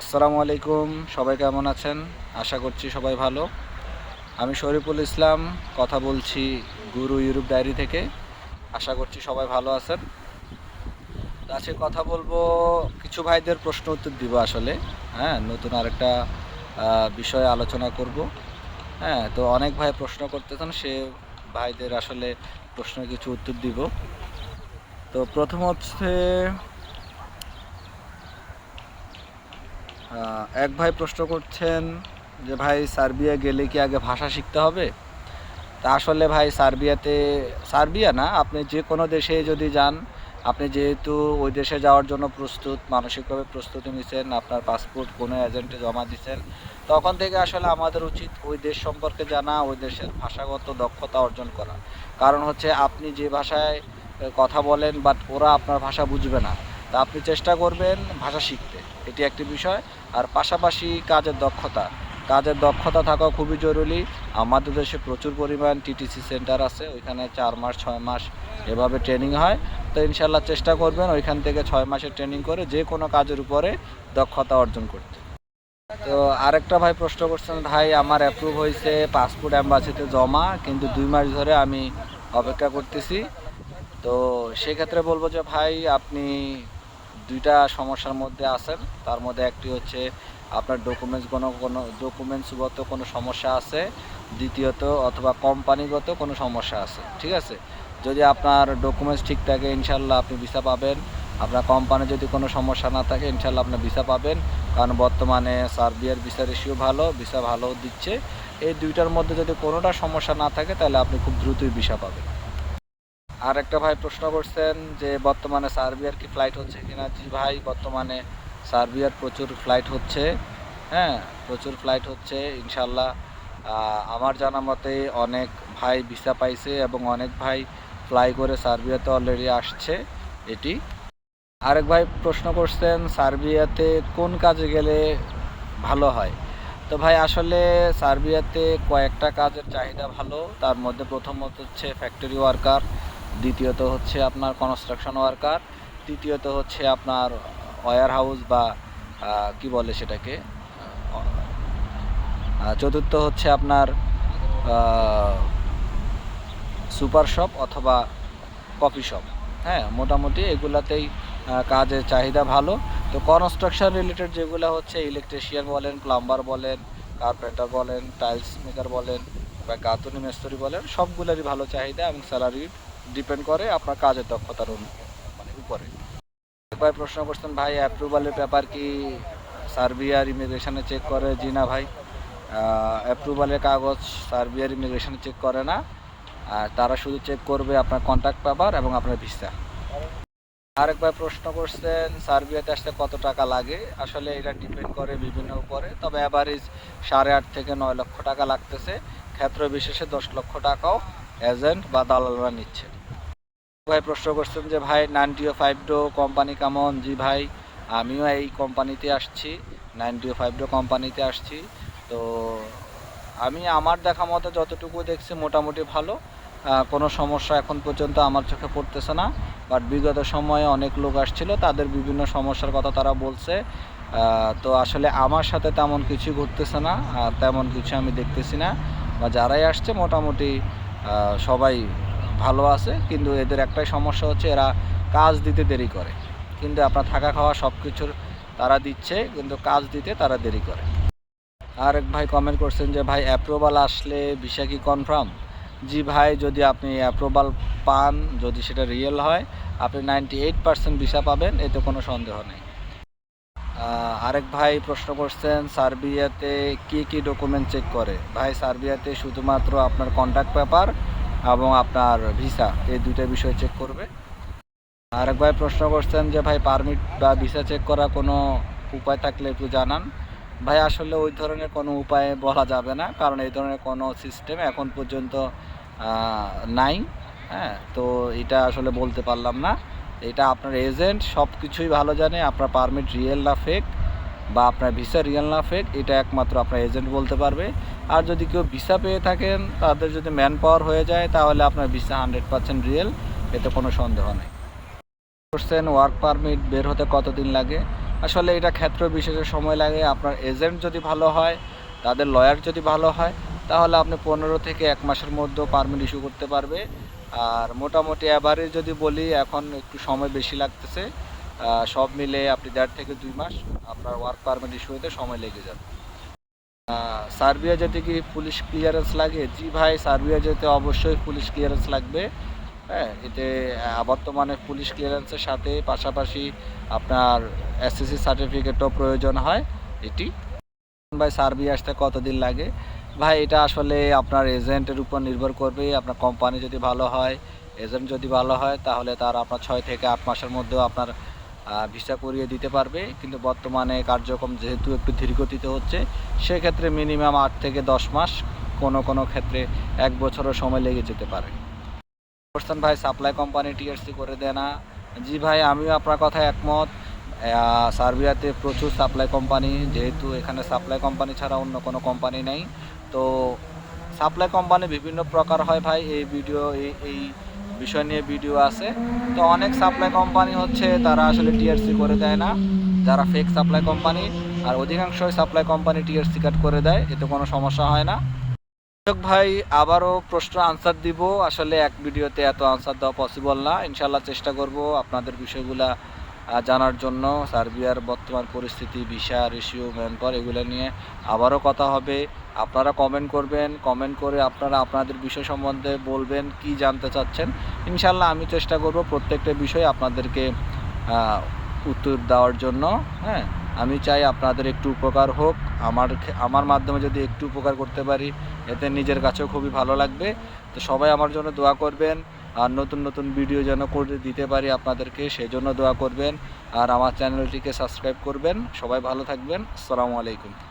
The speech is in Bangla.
আসসালামু আলাইকুম, সবাই কেমন আছেন? আশা করছি সবাই ভালো। আমি শরীফুল ইসলাম, কথা বলছি গুরু ইউরোপ ডায়েরি থেকে। আশা করছি সবাই ভালো আছেন। আজকে কথা বলব কিছু ভাইদের প্রশ্ন উত্তর দিব আসলে। হ্যাঁ নতুন আরেকটা বিষয়ে আলোচনা করব। হ্যাঁ তো অনেক ভাই প্রশ্ন করতেছেন, সে ভাইদের আসলে প্রশ্নের কিছু উত্তর দিব। তো প্রথম হচ্ছে এক ভাই প্রশ্ন করছেন যে, ভাই, সার্বিয়া গেলে কি আগে ভাষা শিখতে হবে? তা আসলে ভাই, সার্বিয়াতে, সার্বিয়া না, আপনি যে কোনো দেশে যদি যান, আপনি যেহেতু ওই দেশে যাওয়ার জন্য প্রস্তুত, মানসিকভাবে প্রস্তুতি নিছেন, আপনার পাসপোর্ট, কোনো এজেন্টে জমা দিচ্ছেন তখন থেকে আসলে আমাদের উচিত ওই দেশ সম্পর্কে জানা, ওই দেশের ভাষাগত দক্ষতা অর্জন করা। কারণ হচ্ছে, আপনি যে ভাষায় কথা বলেন, বাট ওরা আপনার ভাষা বুঝবে না। তা আপনি চেষ্টা করবেন ভাষা শিখতে। এটি একটি বিষয়। আর পাশাপাশি কাজের দক্ষতা। কাজের দক্ষতা থাকা খুবই জরুরি। আমাদের দেশে প্রচুর পরিমাণ টিটিসি সেন্টার আছে। ওইখানে চার মাস, ছয় মাস এভাবে ট্রেনিং হয়। তো ইনশাল্লাহ চেষ্টা করবেন ওইখান থেকে ছয় মাসের ট্রেনিং করে যে কোনো কাজের উপরে দক্ষতা অর্জন করতে। তো আরেকটা ভাই প্রশ্ন করছেন, ভাই, আমার অ্যাপ্রুভ হয়েছে পাসপোর্ট অ্যাম্বাসিতে জমা, কিন্তু দুই মাস ধরে আমি অপেক্ষা করতেছি। তো সেক্ষেত্রে বলব যে, ভাই, আপনি দুইটা সমস্যার মধ্যে আছেন। তার মধ্যে একটি হচ্ছে আপনার ডকুমেন্টস কোনো কোনো ডকুমেন্টসগত কোনো সমস্যা আছে। দ্বিতীয়ত অথবা কোম্পানিগত কোনো সমস্যা আছে, ঠিক আছে? যদি আপনার ডকুমেন্টস ঠিক থাকে ইনশাল্লাহ আপনি ভিসা পাবেন। আপনার কোম্পানি যদি কোনো সমস্যা না থাকে ইনশাল্লাহ আপনি ভিসা পাবেন। কারণ বর্তমানে সার্বিয়ার ভিসা রেশিও ভালো ভিসা ভালো দিচ্ছে। এই দুইটার মধ্যে যদি কোনোটা সমস্যা না থাকে, তাহলে আপনি খুব দ্রুতই ভিসা পাবেন। আর একটা ভাই প্রশ্ন করছেন যে, বর্তমানে সার্বিয়ার কি ফ্লাইট হচ্ছে কিনা? জি ভাই, বর্তমানে সার্বিয়ার প্রচুর ফ্লাইট হচ্ছে। হ্যাঁ প্রচুর ফ্লাইট হচ্ছে, ইনশাল্লাহ। আমার জানা মতে অনেক ভাই ভিসা পাইছে এবং অনেক ভাই ফ্লাই করে সার্বিয়াতে অলরেডি আসছে এটি। আরেক ভাই প্রশ্ন করছেন, সার্বিয়াতে কোন কাজে গেলে ভালো হয়? তো ভাই, আসলে সার্বিয়াতে কয়েকটা কাজের চাহিদা ভালো। তার মধ্যে প্রথমত হচ্ছে ফ্যাক্টরি ওয়ার্কার দ্বিতীয়ত হচ্ছে আপনার কনস্ট্রাকশন ওয়ার্কার তৃতীয়ত হচ্ছে আপনার ওয়ার হাউস বা কি বলে সেটাকে? চতুর্থ হচ্ছে আপনার সুপার শপ অথবা কফি শপ হ্যাঁ মোটামুটি এগুলাতেই কাজের চাহিদা ভালো। তো কনস্ট্রাকশন রিলেটেড যেগুলো হচ্ছে ইলেকট্রিশিয়ান বলেন প্লাম্বার বলেন কার্পেন্টার বলেন টাইলস মেকার বলেন বা গাতুনি মিস্ত্রি বলেন, সবগুলোরই ভালো চাহিদা এবং স্যালারি ডিপেন্ড করে আপনার কাজের দক্ষতার মানে উপরে। প্রশ্ন করছেন, ভাই অ্যাপ্রুভালের ব্যাপার কি? সার্বিয়ার ইমিগ্রেশনে চেক করে। জি না ভাই অ্যাপ্রুভালের কাগজ সার্বিয়ার ইমিগ্রেশনে চেক করে না। আর তারা শুধু চেক করবে আপনার কন্ট্যাক্ট পেপার এবং আপনার ভিসা আরেকবার প্রশ্ন করছেন, সার্বিয়াতে আসতে কত টাকা লাগে? আসলে এটা ডিপেন্ড করে বিভিন্ন উপরে, তবে অ্যাভারেজ সাড়ে আট থেকে নয় লক্ষ টাকা লাগতেছে। ক্ষেত্র বিশেষে দশ লক্ষ টাকাও। এজেন্ট বা দালালরা নিচ্ছে। ভাই প্রশ্ন করছেন যে, ভাই, নাইনটিও ফাইভ ডো কোম্পানি কেমন? জি ভাই, আমিও এই কোম্পানিতে আসছি, নাইনটিও ফাইভ ডো কোম্পানিতে আসছি। তো আমি আমার দেখা মতো যতটুকু দেখছি মোটামুটি ভালো। কোনো সমস্যা এখন পর্যন্ত আমার চোখে পড়তেছে না। বাট বিগত সময়ে অনেক লোক আসছিল, তাদের বিভিন্ন সমস্যার কথা তারা বলছে। তো আসলে আমার সাথে তেমন কিছু ঘটতেছে না তেমন কিছু আমি দেখতেছি না। বা যারাই আসছে, মোটামুটি সবাই ভালো আছে, কিন্তু এদের একটাই সমস্যা হচ্ছে এরা কাজ দিতে দেরি করে। কিন্তু আপনার থাকা খাওয়া সব কিছুর তারা দিচ্ছে, কিন্তু কাজ দিতে তারা দেরি করে। আরেক ভাই কমেন্ট করছেন যে, ভাই অ্যাপ্রুভাল আসলে ভিসা কি কনফার্ম জি ভাই, যদি আপনি অ্যাপ্রুভাল পান, যদি সেটা রিয়েল হয়, আপনি নাইনটি এইট পার্সেন্ট ভিসা পাবেন, এতে কোনো সন্দেহ নেই। আরেক ভাই প্রশ্ন করছেন, সার্বিয়াতে কি কি ডকুমেন্ট চেক করে? ভাই, সার্বিয়াতে শুধুমাত্র আপনার কন্ট্যাক্ট পেপার এবং আপনার ভিসা এই দুইটা বিষয় চেক করবে। আরেক ভাই প্রশ্ন করছেন যে, ভাই পারমিট বা ভিসা চেক করা কোনো উপায় থাকলে একটু জানান। ভাই, আসলে ওই ধরনের কোনো উপায় বলা যাবে না, কারণ এই ধরনের কোনো সিস্টেম এখন পর্যন্ত নাই। হ্যাঁ তো এটা আসলে বলতে পারলাম না। এটা আপনার এজেন্ট সব কিছুই ভালো জানে, আপনার পারমিট রিয়েল না ফেক বা আপনার ভিসা রিয়েল না ফেক এটা একমাত্র আপনার এজেন্ট বলতে পারবে। আর যদি কেউ ভিসা পেয়ে থাকেন, তাদের যদি ম্যান পাওয়ার হয়ে যায়, তাহলে আপনার ভিসা হান্ড্রেড পার্সেন্ট রিয়েল এতে কোনো সন্দেহ নেই। কোশ্চেন ওয়ার্ক পারমিট বের হতে কতদিন লাগে? আসলে এটা ক্ষেত্র বিশেষে সময় লাগে, আপনার এজেন্ট যদি ভালো হয়, তাদের লয়ার যদি ভালো হয়, তাহলে আপনি পনেরো থেকে এক মাসের মধ্যে পারমিট ইস্যু করতে পারবে। আর মোটামুটি অ্যাভারেজ যদি বলি, এখন একটু সময় বেশি লাগতেছে। সব মিলে আপনি দেড় থেকে দুই মাস আপনার ওয়ার্ক পারমিট ইস্যু হতে সময় লেগে যাবে। সার্বিয়া যেতে কি পুলিশ ক্লিয়ারেন্স লাগে? জি ভাই, সার্বিয়া যেতে অবশ্যই পুলিশ ক্লিয়ারেন্স লাগবে। হ্যাঁ এতে বর্তমানে পুলিশ ক্লিয়ারেন্সের সাথে পাশাপাশি আপনার এসএসসি সার্টিফিকেটও প্রয়োজন হয়। এটি। ভাই, সার্বিয়া আসতে কতদিন লাগে? ভাই, এটা আসলে আপনার এজেন্টের উপর নির্ভর করবে। আপনার কোম্পানি যদি ভালো হয় এজেন্ট যদি ভালো হয়, তাহলে তার আপনার ছয় থেকে আট মাসের মধ্যেও আপনার ভিসা করিয়ে দিতে পারবে। কিন্তু বর্তমানে কার্যক্রম যেহেতু একটু ধীরগতিতে হচ্ছে, সেক্ষেত্রে মিনিমাম আট থেকে দশ মাস কোনো কোনো ক্ষেত্রে এক বছরও সময় লেগে যেতে পারে। বলছেন ভাই সাপ্লাই কোম্পানি টিআরসি করে দেয় না। জি, ভাই, আমিও আপনার কথা একমত। সার্বিয়াতে প্রচুর সাপ্লাই কোম্পানি যেহেতু এখানে সাপ্লাই কোম্পানি ছাড়া অন্য কোনো কোম্পানি নেই। তো সাপ্লাই কোম্পানি বিভিন্ন প্রকার হয় ভাই, এই ভিডিও এই এই বিষয় নিয়ে ভিডিও আছে। তো অনেক সাপ্লাই কোম্পানি হচ্ছে, তারা আসলে টিআরসি করে দেয় না। যারা ফেক সাপ্লাই কোম্পানি আর অধিকাংশই সাপ্লাই কোম্পানি টিআরসি কাট করে দেয়, এতে কোনো সমস্যা হয় না। ভাই, আবারও প্রশ্ন আনসার দিব। আসলে এক ভিডিওতে এত আনসার দেওয়া পসিবল না। ইনশাল্লাহ চেষ্টা করব আপনাদের বিষয়গুলা জানার জন্য সার্বিয়ার বর্তমান পরিস্থিতি, ভিসা, রেশিও, ম্যানপাওয়ার এগুলো নিয়ে আবারও কথা হবে। আপনারা কমেন্ট করবেন কমেন্ট করে আপনারা আপনাদের বিষয় সম্বন্ধে বলবেন, কি জানতে চাচ্ছেন। ইনশাল্লাহ আমি চেষ্টা করব প্রত্যেকটা বিষয় আপনাদেরকে উত্তর দেওয়ার জন্য হ্যাঁ? আমি চাই আপনাদের একটু উপকার হোক। আমার আমার মাধ্যমে যদি একটু উপকার করতে পারি, এতে নিজের কাছেও খুবই ভালো লাগবে। তো সবাই আমার জন্য দোয়া করবেন। আর নতুন নতুন ভিডিও যেন করে দিতে পারি আপনাদেরকে সেই জন্য দোয়া করবেন। আর আমার চ্যানেলটিকে সাবস্ক্রাইব করবেন। সবাই ভালো থাকবেন। আসসালামু আলাইকুম।